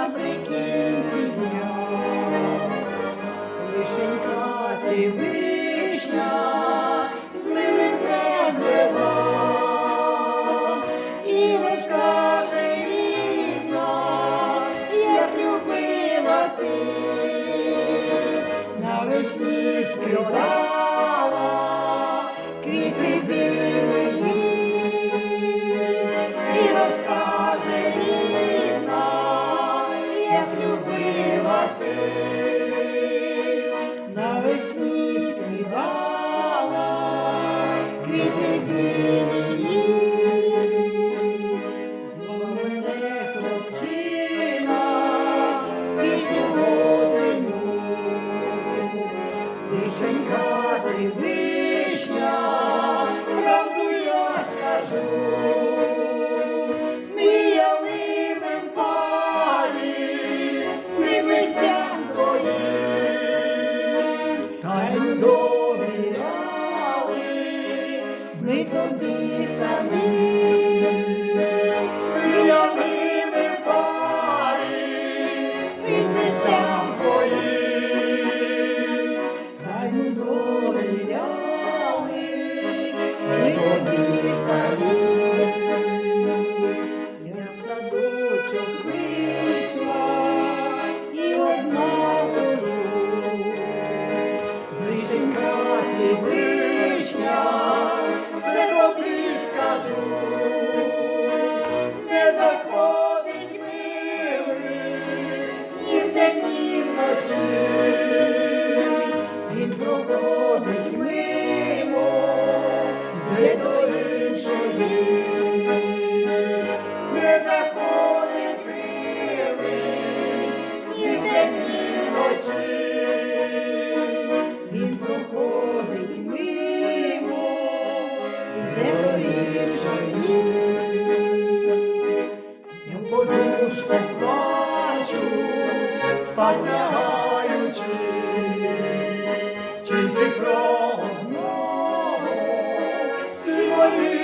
наприкінці дня. лишенька ти квіти білої. a mí. Проходить мимо, де до. Не заходить милий ні вночі. Він проходить мимо, іде до іншої. Подушку плачу, спать love you.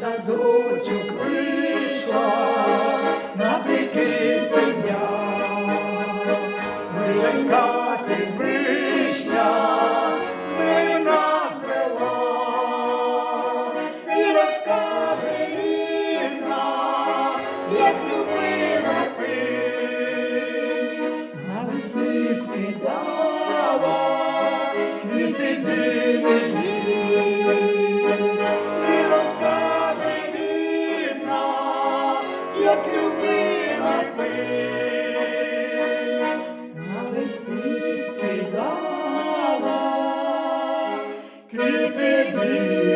Садочок вийшла наприкінці дня. Вишенька ти вишня, зелена звела, і розкаже рідна, як любила ти. Навесні скидала квіти білої. Як любила ти. Навесні скидала квіти білі.